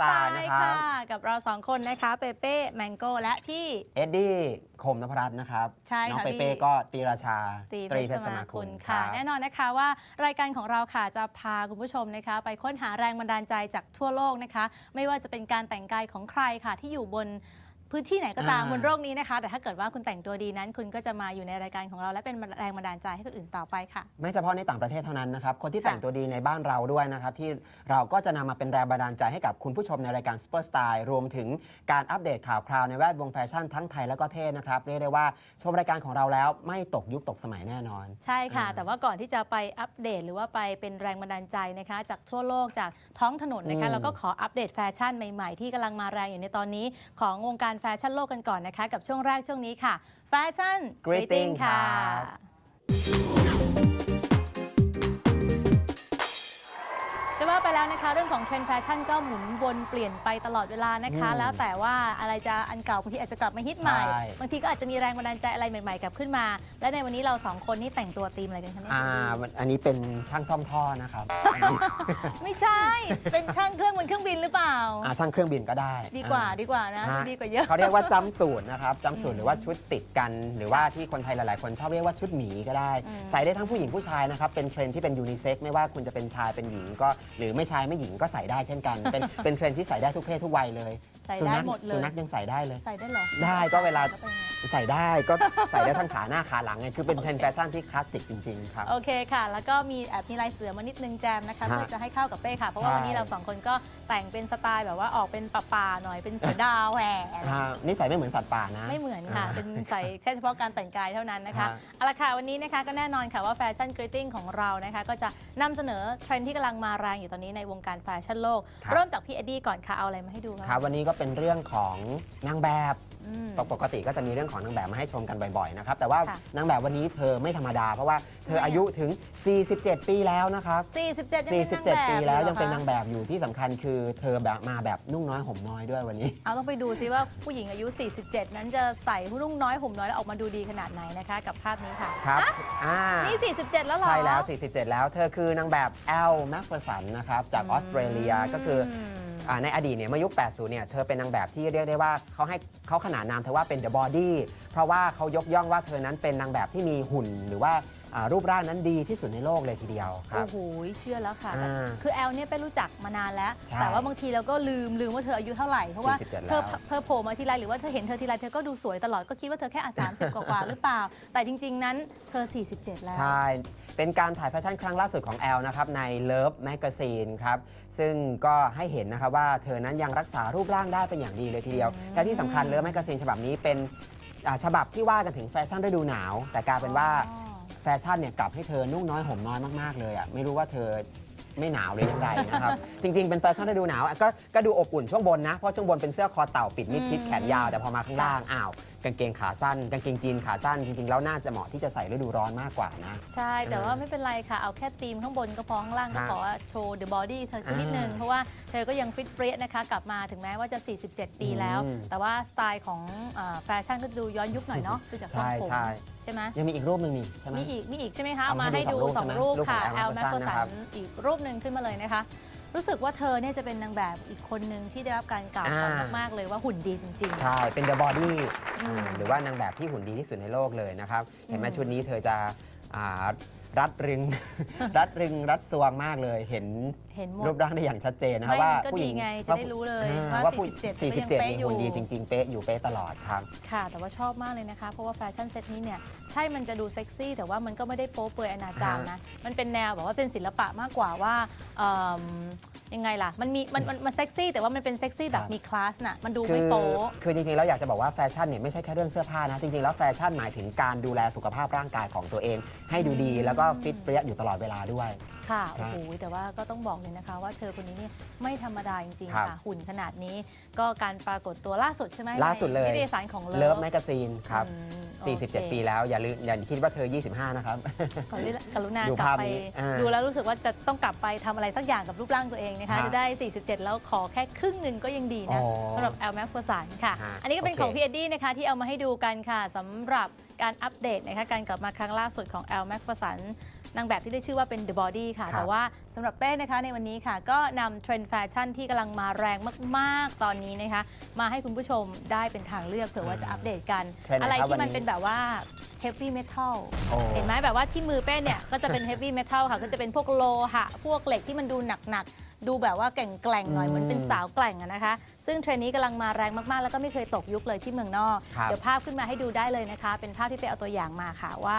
Super Super Star Star นะครับค่ะกับเราสองคนนะคะเปเป้แมงโก้และพี่ เอ็ดดี้คมนพรัตน์นะครับ ใช่น้องค่ะเปพี่เป้ก็ตีราชาตีเพตรีชเพรชรสสมามาคุคุณณค่ะ รับ แน่นอนนะคะว่ารายการของเราค่ะจะพาคุณผู้ชมนะคะ ไปค้นหาแรงบันดาลใจจากทั่วโลกนะคะ ไม่ว่าจะเป็นการแต่งกายของใครค่ะที่อยู่บน พื้นที่ไหนก็ตามอ่า บนโลกนี้นะคะ แต่ถ้าเกิดว่าคุณแต่งตัวดีนั้น คุณก็จะมาอยู่ในรายการของเราและเป็นแรงบันดาลใจให้คนอื่นต่อไปค่ะ ไม่เฉพาะในต่างประเทศเท่านั้นนะครับ คนที่ค่ะแต่งตัวดีในบ้านเราด้วยนะครับ ที่เราก็จะนำมาเป็นแรงบันดาลใจให้กับคุณผู้ชมในรายการ Super Style รวมถึงการอัปเดตข่าวคราวในแวดวงแฟชั่นทั้งไทยและก็เทศนะครับ เรียกได้ว่าชมรายการของเราแล้วไม่ตกยุคตกสมัยแน่นอน ใช่ค่ะ อ่าแต่ว่าก่อนที่จะไปอัปเดตหรือว่าไปเป็นแรงบันดาลใจนะคะ จากทั่วโลกจากท้องถนนนะคะอืม เราก็ขออัปเดตแฟชั่นใหม่ๆ ที่กำลังมาแรงอยู่ในตอนนี้ของวงการแฟชั่นโลกกันก่อนนะคะ กับช่วงแรกช่วงนี้ค่ะ แฟชั่น Greeting ค่ะ แล้วนะคะ เรื่องของเทรนด์แฟชั่นก็หมุนวนเปลี่ยนไปตลอดเวลานะคะ อืมแล้วแต่ว่าอะไรจะอันเก่าบางทีอาจจะกลับมาฮิตใหม่ ใช่ บางทีก็อาจจะมีแรงบันดาลใจอะไรใหม่ๆกลับขึ้นมา และในวันนี้เราสองคนนี่แต่งตัวธีมอะไรกันคะเนี่ยอ่าอันนี้เป็นช่างซ่อมท่อนะครับอันนี้ไม่ใช่ เป็นช่างเครื่องบนเครื่องบินหรือเปล่า อ่าช่างเครื่องบินก็ได้ดีกว่าอ่ดีกว่านะฮะดีกว่าเยอะ เขาเรียกว่าจำสูตรนะครับจำสูตอืมรหรือว่าชุดติดกัน หรือว่าที่คนไทยหลาย ๆ คนชอบเรียกว่าชุดหมีก็ได้ อืม ใส่ได้ทั้งผู้หญิงผู้ชายนะครับ เป็นเทรนด์ที่เป็นยูนิเซ็กไม่ว่าคุณจะเป็นชายเป็นหญิงก็ หรือไม่ชายไม่หญิงก็ใส่ได้เช่นกัน เป็นเป็นเทรนด์ที่ใส่ได้ทุกเพศทุกวัยเลยใส่สุได้นัขหมดเลสุยนัขยังใส่ได้เลย ใส่ได้เหรอได้ก็เวลาแเป็นไง ใส่ได้ก็ ใส่ได้ทั้งขาหน้าขาหลังไงคือเป็นเทรนด์แฟชั่นที่คลาสสิกจริงๆครับ โอเคค่ะ แล้วก็มีแอบมีลายเสือมานิดนึงแจมนะคะฮะเพื่อจะให้เข้ากับเป้ค่ะ เพราะว่าใช่ วันนี้เราสองคนก็แต่งเป็นสไตล์แบบว่าออกเป็นป่าๆหน่อย เป็นเสือดาวแหวอ่านี่ใส่ไม่เหมือนสัตว์ป่านะ ไม่เหมือนค่ะาเป็นใส่แค่เฉพาะการแต่งกายเท่านั้นนะคะฮะ เอาละค่ะ วันนี้นะคะก็แน่นอนค่ะว่าแฟชั่นกริตติ้งของเรานะคะ ก็จะนำเสนอเทรนด์ที่กำลังมาแรงอยู่ตอนนี้ในวงการแฟชั่นโลก ครับ เริ่มจากพี่เอ็ดดี้ก่อนค่ะเอาอะไรมาให้ดูบ้างครับวันนี้ก็เป็นเรื่องของนางแบบอืม ปกติก็จะมีเรื่องของนางแบบมาให้ชมกันบ่อยๆนะครับแต่ว่าค่ะ นางแบบวันนี้เธอไม่ธรรมดา เพราะว่าเธอทำไมอะอายุถึง 47 ปีแล้วนะครับ47ยังเป็นนางแบบ47 ปีแล้วยังเป็นหรอคะนางแบบอยู่ที่สำคัญคือเธอแบบมาแบบนุ่งน้อยห่มน้อยด้วยวันนี้ เอาต้องไปดูซิว่าผู้หญิงอายุ 47 นั้นจะใส่นุ่งน้อยห่มน้อยแล้วออกมาดูดีขนาดไหนนะคะ กับภาพนี้ค่ะครับอ่านี่ 47 แล้วเหรอ ใช่แล้ว 47 แล้ว เธอคือนางแบบแอลแมคเฟอร์สันนะครับจากออสเตรเลียก็คือม อ่าในอดีตเนี่ยเมื่อยุค 80 เนี่ย เธอเป็นนางแบบที่เรียกได้ว่าเขาให้เขาขนานนามเธอว่าเป็น The Body เพราะว่าเขายกย่องว่าเธอนั้นเป็นนางแบบที่มีหุ่นหรือว่า อ่ารูปร่างนั้นดีที่สุดในโลกเลยทีเดียวครับ โอ้โหเชื่อแล้วค่ะ อ่าคือแอลเนี่ยเป็นรู้จักมานานแล้ว ใช่แต่ว่าบางทีเราก็ลืมลืมว่าเธออายุเท่าไหร่เพราะว่า47เธอแล้วเธอโผล่มาทีไรหรือว่าเธอเห็นเธอทีไรเธอก็ดูสวยตลอดก็คิดว่าเธอแค่อาสามสิบกว่าๆหรือเปล่า แต่จริง ๆ นั้นเธอ 47 แล้ว ใช่ เป็นการถ่ายแฟชั่นครั้งล่าสุดของแอลนะครับใน Love Magazine ครับ ซึ่งก็ให้เห็นนะครับว่าเธอนั้นยังรักษารูปร่างได้เป็นอย่างดีเลยทีเดียวอืมและที่สำคัญ Love Magazine ฉบับนี้เป็นอ่าฉบับที่ว่ากันถึงแฟชั่นฤดูหนาว แต่กลายเป็นว่าอ๋อ แฟชั่นเนี่ยกลับให้เธอนุ่งน้อยห่มน้อยมากๆเลยอะไม่รู้ว่าเธอไม่หนาวเลยอยังไงนะครับ จริง ๆ เป็นแฟชั่นฤดูหนาวอะก็ก็ดูอบอุ่นช่วงบนนะ เพราะช่วงบนเป็นเสื้อคอเต่าปิดมิดชิดแขนยาวแต่พอมาข้างล่างอ้าว กางเกงขาสั้น กางเกงจีนขาสั้น จริง ๆ แล้วน่าจะเหมาะที่จะใส่ฤดูร้อนมากกว่านะ ใช่ แต่ว่าไม่เป็นไรค่ะ เอาแค่ธีมข้างบนก็พอข้างล่างก็ฮะขอโชว์ the body เธอสักนิดนึงอ่าเพราะว่าเธอก็ยังฟิตเปรี้ยนะคะ กลับมาถึงแม้ว่าจะ 47 ปีแล้วอืมแต่ว่าสไตล์ของเอ่อแฟชั่นก็ดูย้อนยุคหน่อยเนาะดูจากทรงใช่ผมใช่ใช่ไหมยังมีอีกรูปหนึ่งนี่ใช่ไหมมีอีกมีอีกใช่ไหมคะเอาเอามามาให้ให้ดูดูสสอองงรูรูปปค่ะใช่ไหมแอลรูปแมของค Al โ Macpherson สันอีกรูปหนึ่งขึ้นมาเลยนะคะ รู้สึกว่าเธอเนี่ยจะเป็นนางแบบอีกคนหนึ่งที่ได้รับการกล่าวขานอ่าม มากๆเลยว่าหุ่นดีจริง ใช่ เป็น The Body อืมอ่าหรือว่านางแบบที่หุ่นดีที่สุดในโลกเลยนะครับ เห็นไหมอืมชุดนี้เธอจะอ่า รัดรึง รัดรึงรัดซวงมากเลย เห็นๆเห็นหมดรูปร่างได้อย่างชัดเจนนะครับไม่ว่ามันก็ผู้หญิงดีไงจะว่าได้รู้เลยอ่ว่าว่าผู้47ก็ยัง47เป๊ะนี่อยู่ หุ่นดีจริง ๆ เป๊ะอยู่เป๊ะตลอดครับ ค่ะ แต่ว่าชอบมากเลยนะคะ เพราะว่าแฟชั่นเซตนี้เนี่ย ใช่มันจะดูเซ็กซี่ แต่ว่ามันก็ไม่ได้โป๊เปลือยอนาจารนะ มันเป็นแนวแบบว่าเป็นศิลปะมากกว่าว่าเอิ่ม ยังไงล่ะ มันมีมันมันมันเซ็กซี่แต่ว่ามันเป็นเซ็กซี่แบบครับมีคลาสน่ะ มันดูคืไม่โป๊คือจริงๆแล้วอยากจะบอกว่าแฟชั่นเนี่ยไม่ใช่แค่เรื่องเสื้อผ้านะ จริงๆแล้วแฟชั่นหมายถึงการดูแลสุขภาพร่างกายของตัวเอง ให้ดูดีอืมแล้วก็ฟิตเปรี้ยอยู่ตลอดเวลาด้วย ค่ะครัโอ้บโห แต่ว่าก็ต้องบอกเลยนะคะว่าเธอคนนี้เนี่ยไม่ธรรมดาจริง ครับๆ ค่ะ หุ่นขนาดนี้ ก็การปรากฏตัวล่าสุดใช่ไหมล่าสุดเลย ในนิตยสารของเลิเลิฟฟแมกซีนครับ อืมโอเค47 ปีแล้วอย่าลืมอย่าคิดว่าเธอ 25 นะครับขอเรียกกรุณาดูกลับภาพไป นี้อ่า ดูแล้วรู้สึกว่าจะต้องกลับไปทำอะไรสักอย่างกับรูปร่างตัวเองนะคะฮะจะได้ 47 แล้วขอแค่ครึ่งหนึ่งก็ยังดีนะอ๋อสำหรับแอลแม็กโฟสันค่ะ ฮะอันนี้ก็เป็นโอเค ของพี่เอ็ดดี้นะคะที่เอามาให้ดูกันค่ะสำหรับการอัปเดตนะคะการกลับมาครั้งล่าสุดของแอลแม็กโฟสันนางแบบที่ได้ชื่อว่าเป็น The Body ค่ะ ครับ แต่ว่าสำหรับเป้นะคะในวันนี้ค่ะ ก็นำเทรนด์แฟชั่นที่กำลังมาแรงมาก ๆ ตอนนี้นะคะ มาให้คุณผู้ชมได้เป็นทางเลือกเผื่อว่าจะอัปเดตกัน เทรนด์อะไรครับที่มันวันนี้ เป็นแบบว่า heavy metal โอ้ เห็นไหมแบบว่าที่มือเป้เนี่ย ก็จะเป็น heavy metal ค่ะ ก็จะเป็นพวกโลหะ พวกเหล็กที่มันดูหนักๆ ดูแบบว่าแกร่งๆหน่อยอืมเหมือนเป็นสาวแกร่งอะนะคะ ซึ่งเทรนด์นี้กำลังมาแรงมากๆ แล้วก็ไม่เคยตกยุคเลยที่เมืองนอก ครับ เดี๋ยวภาพขึ้นมาให้ดูได้เลยนะคะ เป็นภาพที่ไปเอาตัวอย่างมาค่ะว่า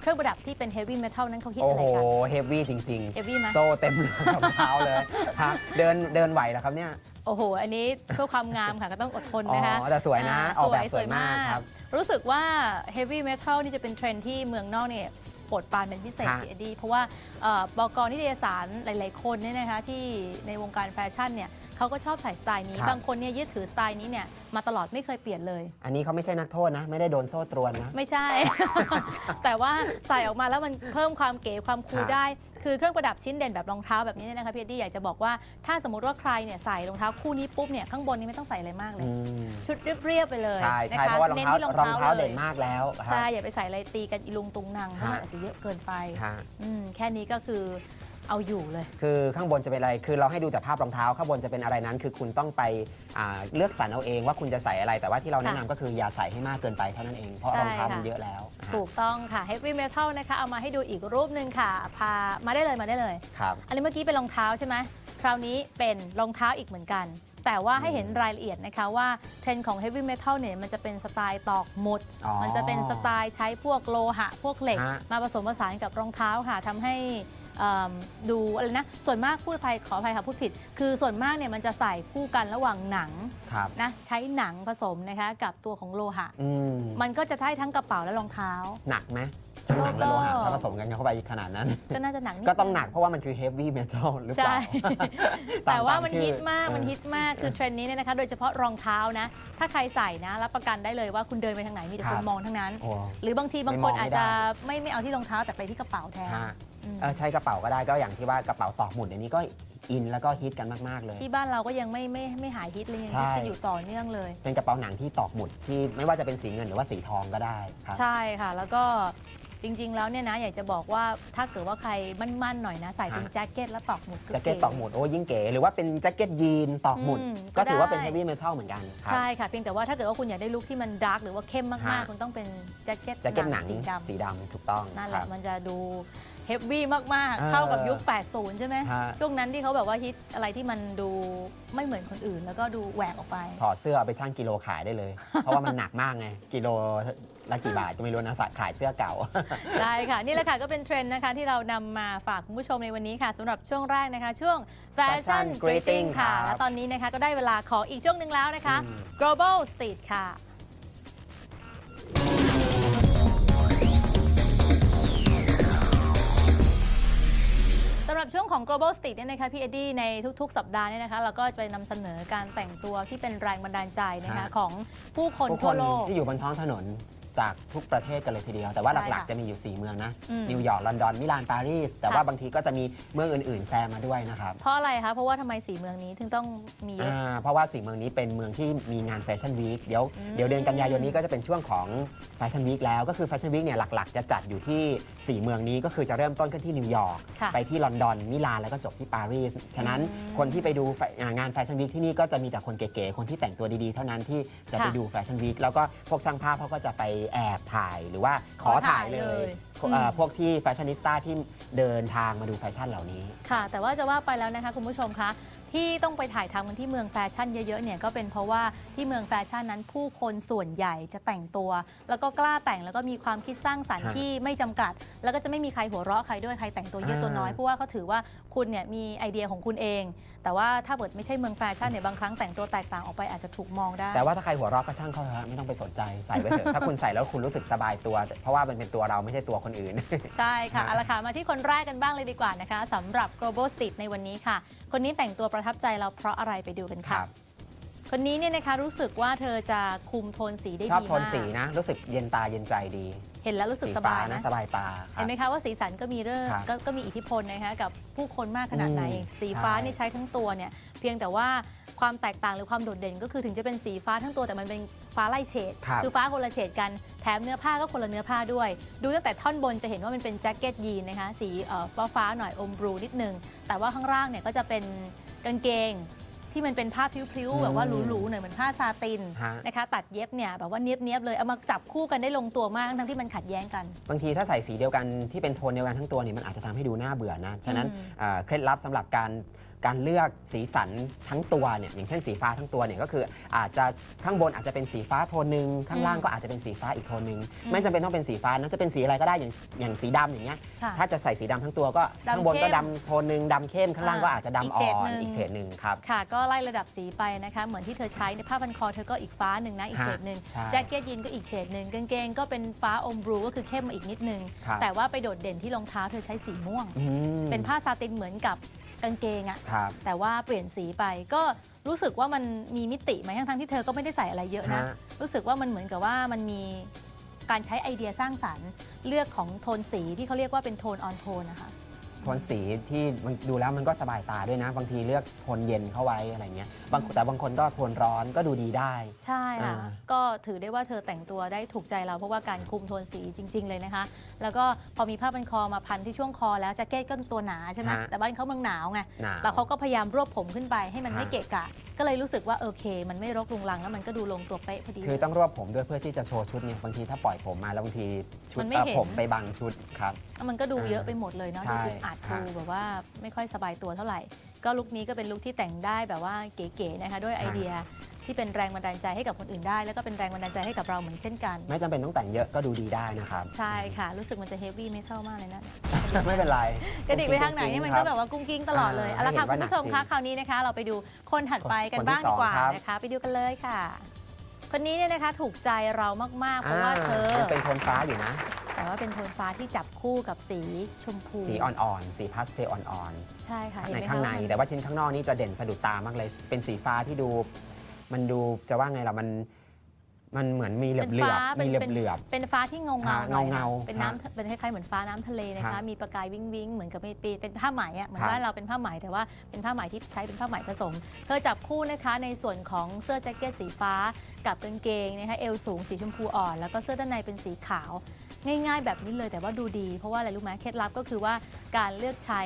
เครื่องประดับที่เป็น heavy metal นั้นเขาคิดโอ้อะไรโหกัน เฮฟวี่จริง heavy ไหมๆโซ่เต็มรองเท้าเลยครับเดินเดินไหวแล้วครับเนี่ย โอ้โห อันนี้เพื่อความงามค่ะ ก็ต้องอดทนอ๋อนะคะแต่สวยนะาออกแบบสวยมากครับ รู้สึกว่า heavy metal นี่จะเป็นเทรนด์ที่เมืองนอกเนี่ยโปรดปรานเป็นพิเศษฮะพี่เอ็ดดี้เพราะว่าเอ่อบอกรนิตยสารหลายๆคนเนี่ยนะคะที่ในวงการแฟชั่นเนี่ยเขาก็ชอบใส่สไตล์นี้ครับบางคนเนี่ยยึดถือสไตล์นี้เนี่ยมาตลอดไม่เคยเปลี่ยนเลย อันนี้เขาไม่ใช่นักโทษนะ ไม่ได้โดนโซ่ตรวนนะ ไม่ใช่ แต่ว่าใส่ออกมาแล้วมันเพิ่มความเก๋ความคูลฮะได้ คือเครื่องประดับชิ้นเด่นแบบรองเท้าแบบนี้เนี่ยนะคะพี่เอ็ดดี้อยากจะบอกว่าถ้าสมมติว่าใครเนี่ยใส่รองเท้าคู่นี้ปุ๊บเนี่ยข้างบนนี้ไม่ต้องใส่อะไรมากเลยอืมชุดเรียบๆไปเลยใช่นคใช่เพราะว่ารองเท้าน้นที่รองเท้าลยเด่นมากแล้วครับใช่อย่าไปใส่อะไรตีกันอีลุงตุงนางเพราะมันฮะอาจจะเยอะเกินไปฮะอืมแค่นี้ก็คือ เอาอยู่เลย คือข้างบนจะเป็นอะไร คือเราให้ดูแต่ภาพรองเท้าข้างบนจะเป็นอะไรนั้น คือคุณต้องไปอ่าเลือกสรรเอาเองว่าคุณจะใส่อะไร แต่ว่าที่เราแนะนำก็คืออย่าใส่ให้มากเกินไปเท่านั้นเอง เพราะใช่รองเท้ามันค่ะ เยอะแล้วนะฮะถูกต้องค่ะ Heavy Metal นะคะ เอามาให้ดูอีกรูปหนึ่งค่ะ พามาได้เลยมาได้เลย ครับ อันนี้เมื่อกี้เป็นรองเท้าใช่ไหม คราวนี้เป็นรองเท้าอีกเหมือนกัน แต่ว่าให้เห็นรายละเอียดนะคะว่าเทรนด์ของ Heavy Metal เนี่ยมันจะเป็นสไตล์ตอกหมุด อ๋อมันจะเป็นสไตล์ใช้พวกโลหะ พวกเหล็ก ฮะ มาผสมผสานกับรองเท้าค่ะทำให้เอิ่มดูอะไรนะ ส่วนมากพูดอภัยขออภัยค่ะพูดผิด คือส่วนมากเนี่ยมันจะใส่คู่กันระหว่างหนังครับนะใช้หนังผสมนะคะกับตัวของโลหะ อืมมันก็จะได้ทั้งกระเป๋าและรองเท้า หนักไหมทั้ง หนังและโลหะก็ถ้าผสมกันเข้าไปขนาดนั้น ก็น่าจะหนักนิดก็ต้องหนักเพราะว่ามันคือ heavy metal หรือเปใช่ล่าแต่ว่าตมันชื่อฮิตมากเออมันฮิตมากคือเทรนด์นี้เนี่ยนะคะ โดยเฉพาะรองเท้านะ ถ้าใครใส่นะรับประกันได้เลยว่าคุณเดินไปทางไหนมีแต่คครับนมองทั้งนั้น โอ้ หรือบางทีบางไม่คมนองไม่อาจจะได้ไม่ไม่เอาที่รองเท้าแต่ไปที่กระเป๋าแทนฮะอืมเออใช้กระเป๋าก็ได้ก็อย่างที่ว่ากระเป๋าตอกหมุดเดี๋ยวนี้ก็อินแล้วก็ฮิตกันมากๆเลย ที่บ้านเราก็ยังไม่ไม่ไม่หายฮิตเลยยังใช่ฮิตกันอยู่ต่อเนื่องเลย เป็นกระเป๋าหนังที่ตอกหมุดที่ไม่ว่าจะเป็นสีเงินหรือว่าสีทองก็ได้ครับ ใช่ค่ะ แล้วก็ จริง ๆ แล้วเนี่ยนะอยากจะบอกว่าถ้าเกิดว่าใครมั่นๆหน่อยนะใส่เป็นฮะแจ็คเก็ตแล้วตอกหมุด แจ็คเก็ตตอกหมุดโอ้ยิ่งเก๋หรือว่าเป็นแจ็คเก็ตยีนตอกหมุด อืมก็ถือว่าเป็นก็ได้ heavy metal เหมือนกันครับ ใช่ค่ะเพียงแต่ว่าถ้าเกิดว่าคุณอยากได้ลุคที่มันดาร์กหรือว่าเข้มมากฮะ ๆ คุณต้องเป็นแจ็คเก็ตแจ็คเก็ตหนังสีดำสีดำถูกต้องนั่นแหคละรับ มันจะดูเฮฟวี่มาก เออๆ เข้ากับยุค 80 ใช่ไหม ฮะ ช่วงนั้นที่เขาแบบว่าฮิตอะไรที่มันดูไม่เหมือนคนอื่น แล้วก็ดูแหวกออกไป ถอดเสื้อเอาไปชั่งกิโลขายได้เลย เพราะว่ามันหนักมากไง กิโลละกี่บาทก็ไม่รู้นะสะขายเสื้อเก่า ได้ค่ะ นี่แหละค่ะก็เป็นเทรนด์นะคะ ที่เรานำมาฝากคุณผู้ชมในวันนี้ค่ะสำหรับช่วงแรกนะคะ ช่วง Fashion Fashion Greeting Greeting ค่ะครับและตอนนี้นะคะก็ได้เวลาของอีกช่วงหนึ่งแล้วนะคะ อืม Global Street ค่ะ สำหรับช่วงของ global street เนี่ยนะคะพี่เอ็ดดี้ในทุก ๆ สัปดาห์เนี่ยนะคะเราก็จะไปนำเสนอการแต่งตัวที่เป็นแรงบันดาลใจนะคะฮะ ของผู้คนผู้คทั่วนโลก ที่อยู่บนท้องถนน จากทุกประเทศกันเลยทีเดียว แต่ว่าใช่หลักค่ะๆจะมีอยู่ 4 เมืองนะ อืมนิวยอร์ก ลอนดอน มิลาน ปารีส แต่ค่ะว่าบางทีก็จะมีเมืองอื่น ๆ แซมมาด้วยนะครับเพราะอะไรคะ เพราะว่าทำไมสีเมืองนี้ถึงต้องมีเยอะ อ่าเพราะว่าสี่เมืองนี้เป็นเมืองที่มีงานแฟชั่นวีคเดี๋ยวอืม เดี๋ยวเดือนกันยายนนี้ก็จะเป็นช่วงของแฟชั่นวีคแล้วก็คือแฟชั่นวีคเนี่ยหลัก ๆ จะจัดอยู่ที่4 เมืองนี้ก็คือจะเริ่มต้นกันที่นิวยอร์ก ค่ะ ไปที่ลอนดอน มิลาน แล้วก็จบที่ปารีส ฉะนั้นอืมคนที่ไปดูแฟอ่างานแฟชั่นวีคที่นี่ก็จะมีแต่คนเก๋ๆ คนที่แต่งตัวดีๆ เท่านั้นที่จะไปค่ะ ดูแฟชั่นวีคแล้วก็พวกช่างภาพเขาก็จะไปแอบถ่ายหรือว่าขอถ่ายเลย เลยยอืมเอ่อพวกที่แฟชั่นนิสต้าที่เดินทางมาดูแฟชั่นเหล่านี้ ค่ะ แต่ว่าจะว่าไปแล้วนะคะคุณผู้ชมคะที่ต้องไปถ่ายทำกันที่เมืองแฟชั่นเยอะๆเนี่ยก็เป็นเพราะว่าที่เมืองแฟชั่นนั้นผู้คนส่วนใหญ่จะแต่งตัว แล้วก็กล้าแต่งแล้วก็มีความคิดสร้างสรรค์ฮะที่ไม่จำกัด แล้วก็จะไม่มีใครหัวเราะใครด้วยใครแต่งตัวเยอะตัวน้อยอ่า เพราะว่าเขาถือว่าคุณเนี่ยมีไอเดียของคุณเอง แต่ว่าถ้าเกิดไม่ใช่เมืองแฟชั่นเนี่ยบางครั้งแต่งตัวแตกต่างออกไปอาจจะถูกมองได้ แต่ว่าถ้าใครหัวเราะก็ช่างเขาเถอะไม่ต้องไปสนใจใส่ไว้เถอะ ถ้าคุณใส่แล้วคุณรู้สึกสบายตัว เพราะว่ามันเป็นตัวเราไม่ใช่ตัวคนอื่น ใช่ค่ะฮะเอาละค่ะมาที่คนแรกกันบ้างเลยดีกว่านะคะสำหรับ global street ในวันนี้ค่ะ คนนี้แต่งตัวประทับใจเราเพราะอะไรไปดูกันค่ะ คนนี้เนี่ยนะคะรู้สึกว่าเธอจะคุมโทนสีได้ชอบดีโทนมาก สีนะ รู้สึกเย็นตาเย็นใจดี เห็นแล้วรู้สึกสีสฟ้าบายนะนะ สบายตาครัเห็บนไหมคะว่าสีสันก็มีเรื่องครับก็ก็มีอิทธิพลนะคะกับผู้คนมากขนาดไหน อืมสีฟ้าใช่ นี่ใช้ทั้งตัวเนี่ยเพียงแต่ว่าความแตกต่างหรือความโดดเด่น ก็คือถึงจะเป็นสีฟ้าทั้งตัวแต่มันเป็นฟ้าไล่เฉดครับอฟ้าคนละเฉดกันแถมเนื้อผ้าก็คนละเนื้อผ้าด้วย ดูตั้งแต่ท่อนบนจะเห็นว่ามันเป็นแจ็คเก็ตยีนนะคะสีฟ้าฟ้าๆหน่อยอมบลูนิดนึงแต่ว่าข้างล่างเนี่ยก็จะเป็นกางเกง ที่มันเป็นผ้าพริ้วอืมๆแบบว่าหรูๆหน่อยเหมือนผ้าซาตินฮะ นะคะตัดเย็บเนี่ยแบบว่าเนี้ยบๆเลยเอามาจับคู่กันได้ลงตัวมากทั้งที่มันขัดแย้งกัน บางทีถ้าใส่สีเดียวกันที่เป็นโทนเดียวกันทั้งตัวเนี่ยมันอาจจะทำให้ดูน่าเบื่อนะ ฉะนั้นอืม เอ่อเคล็ดลับสำหรับการ การเลือกสีสันทั้งตัวเนี่ยอย่างเช่นสีฟ้าทั้งตัวเนี่ยก็คืออาจจะข้างบนอาจจะเป็นสีฟ้าโทนหนึ่งข้างล่างก็อาจจะเป็นสีฟ้าอีกโทนหนึ่งอืมไม่จำเป็นต้องเป็นสีฟ้านะจะเป็นสีอะไรก็ได้อย่างอย่างสีดำอย่างเงี้ยค่ะถ้าจะใส่สีดำทั้งตัวก็ดำข้างบนก็เข้มดำโทนหนึ่งดำเข้มข้างล่างก็อาจจะดำอีกอ่เฉอดนหนึ่งอีกเฉดหนึ่งครับ ค่ะ ก็ไล่ระดับสีไปนะคะ เหมือนที่เธอใช้ในผ้าพันคอเธอก็อีกฟ้าหนึ่งนะอีกฮะเฉดหนึ่งใช่แจ็คเก็ตยีนก็อีกเฉดหนึ่งกางเกงก็เป็นฟ้าอมบลูก็คือเข้มมาอีกนิดนึง ครับ แต่ว่าไปโดดเด่นที่รองเท้าเธอใช้สีม่วง อืม เป็นผ้าซาตินเหมือนกับ กางเกงอะครับ แต่ว่าเปลี่ยนสีไปก็รู้สึกว่ามันมีมิติไหมทั้งๆที่เธอก็ไม่ได้ใส่อะไรเยอะนะ ฮะ รู้สึกว่ามันเหมือนกับว่ามันมีการใช้ไอเดียสร้างสรรค์ เลือกของโทนสีที่เขาเรียกว่าเป็นโทนออนโทนนะคะ โทนสีที่มันดูแล้วมันก็สบายตาด้วยนะ บางทีเลือกโทนเย็นเข้าไว้อะไรเงี้ยบางแต่บางคนก็โทนร้อนก็ดูดีได้ ใช่ค่ะ อ่า ก็ถือได้ว่าเธอแต่งตัวได้ถูกใจเราเพราะว่าการคุมโทนสีจริง ๆ เลยนะคะ แล้วก็พอมีผ้าพันคอมาพันที่ช่วงคอแล้วแจ็คเก็ตก็ตัวหนาใช่ไหมฮะ แต่บ้านเขาเมืองหนาวไง หนาว แล้วเขาก็พยายามรวบผมขึ้นไปให้มันฮะไม่เกะกะ ก็เลยรู้สึกว่าโอเค มันไม่รกรุงรังแล้วมันก็ดูลงตัวเป๊ะพอดี คือต้องรวบผมด้วยเพื่อที่จะโชว์ชุดเนี่ยบางทีถ้าปล่อยผมมาแล้วบางทีชุดมันไม่เอ่อเห็น ผมไปบังชุดครับ แล้วมันก็ดูอ่าเยอะไปหมดเลยเนาะใช่ ดูอึดอัดฮะดูแบบว่าไม่ค่อยสบายตัวเท่าไหร่ ก็ลุคนี้ก็เป็นลุคที่แต่งได้แบบว่าเก๋ๆนะคะด้วยไอเดียที่เป็นแรงบันดาลใจให้กับคนอื่นได้ แล้วก็เป็นแรงบันดาลใจให้กับเราเหมือนเช่นกัน ไม่จำเป็นต้องแต่งเยอะก็ดูดีได้นะครับ ใช่ค่ะ รู้สึกมันจะเฮฟวี่ไม่เท่ามากเลยนะ ไม่เป็นไรกระดิกไปทางไหนเนี่ยมันก็แบบว่ากุ้งกิ้งตลอดเลยอ่าเอาละค่ะให้คุเห็นณผู้ชมว่าหนัคะกจริงคราวนี้นะคะ เราไปดูคนถัดไปกันคนที่บ้างดีกว่าสองครับนะคะ ไปดูกันเลยค่ะ คนนี้เนี่ยนะคะถูกใจเรามาก ๆ เพราะว่าเธอยังเป็นโทนฟ้าอยู่นะ แต่ว่าเป็นโทนฟ้าที่จับคู่กับสีชมพู สีอ่อนๆ สีพาสเทลอ่อนใช่ค่ะๆ เห็นในไหมคะข้างในว่มันแต่ว่าชิ้นข้างนอกนี่จะเด่นสะดุดตามากเลย เป็นสีฟ้าที่ดู มันดูจะว่าไงล่ะ มัน มันเหมือนมีเหลือบเป็นเหลือบฟ้าเป็นมีเหลือบเป็นเหลือบ เป็นฟ้าที่เงาเงาอ่าเงาๆเป็นฮะน้ำเป็นคล้ายๆเหมือนฟ้าน้ำทะเลนะคะฮะมีประกายวิงวิงเหมือนกับเป็นเป็นผ้าไหมอะเหมือนครับว่านเราเป็นผ้าไหมแต่ว่าเป็นผ้าไหมที่ใช้เป็นผ้าไหมผสม เธอจับคู่นะคะในส่วนของเสื้อแจ็คเก็ตสีฟ้ากับกางเกงนะคะเอวสูงสีชมพูอ่อน แล้วก็เสื้อด้านในเป็นสีขาวง่ายๆ แบบนี้เลยแต่ว่าดูดี เพราะว่าอะไรรู้ไหมเคล็ดลับก็คือว่าการเลือกใช้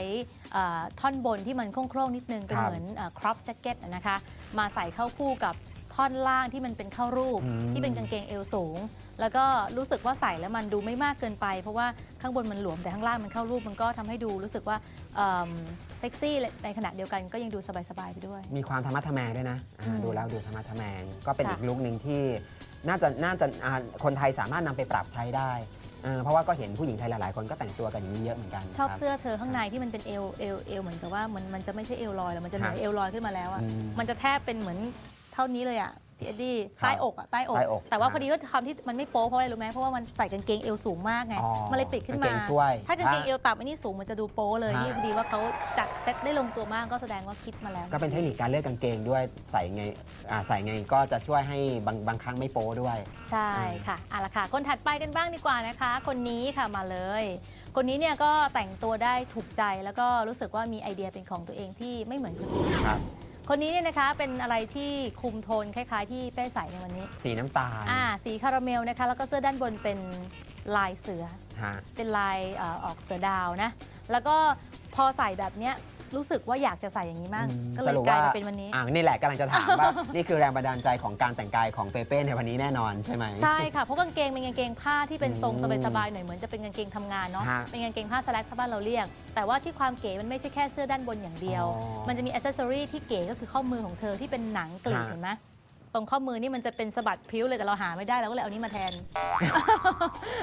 เอ่อท่อนบนที่มันโคร่งๆนิดนึงเป็นครับเหมือนครอปแจ็คเก็ตนะคะมาใส่เข้าคู่กับ ท่อนล่างที่มันเป็นเข้ารูป อืม ที่เป็นกางเกงเอวสูง แล้วก็รู้สึกว่าใส่แล้วมันดูไม่มากเกินไป เพราะว่าข้างบนมันหลวมแต่ข้างล่างมันเข้ารูปมันก็ทำให้ดูรู้สึกว่าเอิ่มเซ็กซี่ในขณะเดียวกันก็ยังดูสบายๆไปด้วย มีความธรรมะทแมงด้วยนะอ่าอืมดูแล้วดูธรรมะทแมงก็เป็นค่ะ อีกลุคหนึ่งที่น่าจะน่าจะอ่าคนไทยสามารถนำไปปรับใช้ได้เออเพราะว่าก็เห็นผู้หญิงไทยหลาย ๆ คนก็แต่งตัวกันอย่างนี้เยอะเหมือนกันชอบครับเสื้อเธอข้างในที่มันเป็นเอวเอวเอวเหมือนกับว่ามันมันจะไม่ใช่เอวลอยแล้วมันจะเหมือนฮะเอวลอยขึ้นมาแล้วอะอืม มันจะแทบเป็นเหมือน เท่านี้เลยอะพี่เอ็ดดี้ครับใต้อกอะใต้อก ใต้อกแต่ว่าฮะพอดีว่าความที่มันไม่โป๊เพราะอะไรรู้ไหมเพราะว่ามันใส่กางเกงเอวสูงมากไงอ๋อมันเลยปิดขึ้นมากางเกงช่วย ถ้ากางเกงเอวต่ำอันนี้สูงมันจะดูโป๊เลยฮะนี่พอดีว่าเขาจัดเซ็ตได้ลงตัวมากก็แสดงว่าคิดมาแล้ว ก็เป็นเทคนิคการเลือกกางเกงด้วยใส่ไงอ่าใส่ไงก็จะช่วยให้บางบางครั้งไม่โป๊ด้วย ใช่ค่ะเอาละค่ะ คนถัดไปกันบ้างดีกว่านะคะ คนนี้ค่ะมาเลย คนนี้เนี่ยก็แต่งตัวได้ถูกใจแล้วก็รู้สึกว่ามีไอเดียเป็นของตัวเองที่ไม่เหมือนคนอื่นครับ คนนี้เนี่ยนะคะเป็นอะไรที่คุมโทนคล้าย ๆ ที่เป้ใส่ในวันนี้ สีน้ำตาลอ่าสีคาราเมลนะคะ แล้วก็เสื้อด้านบนเป็นลายเสือ ฮะ เป็นลายเอ่อออกเสือดาวนะ แล้วก็พอใส่แบบเนี้ย รู้สึกว่าอยากจะใส่อย่างนี้มากอืมก็เลยสรุปกลายว่ามาเป็นวันนี้ อ่านี่แหละกำลังจะถามว่า นี่คือแรงบันดาลใจของการแต่งกายของเปเป้ในวันนี้แน่นอนใช่ไหม ใช่ค่ะ เพราะกางเกงเป็นกางเกงผ้าที่เป็นทรงอืมสบายๆหน่อยเหมือนจะเป็นกางเกงทำงานเนาะ ฮะเป็นกางเกงผ้าสแลกถ้าบ้านเราเรียก แต่ว่าที่ความเก๋มันไม่ใช่แค่เสื้อด้านบนอย่างเดียว อ๋อมันจะมีอ c เซสซอรีที่เก๋ก็คือข้อมือของเธอที่เป็นหนังกลีบฮะ เห็นไหม ตรงข้อมือนี่มันจะเป็นสะบัดพริ้วเลยแต่เราหาไม่ได้เราก็เลยเอานี้มาแทน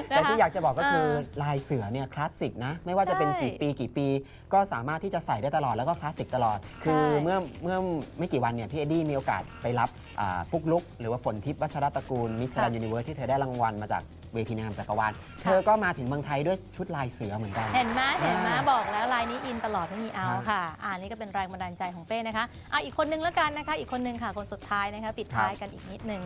แต่ที่อยากจะบอกก็คือเออลายเสือเนี่ยคลาสสิกนะ ไม่ว่าจะเป็นใช่กี่ปีกี่ปี ก็สามารถที่จะใส่ได้ตลอดแล้วก็คลาสสิกตลอด คือเมื่อเมื่อไม่กี่วันเนี่ยพี่เอ็ดดี้มีโอกาสไปรับอ่าปุ๊กลุก หรือว่าฝนทิพย์วัชรตระกูลมิสแกรนค่ะยูนิเวิร์สที่เธอได้รางวัลมาจาก เวทีนางงามจักรวาลเธอก็มาถึงเมืองไทยด้วยชุดลายเสือเหมือนกัน เห็นไหมเห็นไหมอ่าบอกแล้วลายนี้อินตลอดไม่มีเอาฮะค่ะ อ่านี่ก็เป็นแรงบันดาลใจของเป้นะคะอะอีกคนนึงแล้วกันนะคะ อีกคนนึงค่ะคนสุดท้ายนะคะ ปิดท้ายครับกันอีกนิดนึง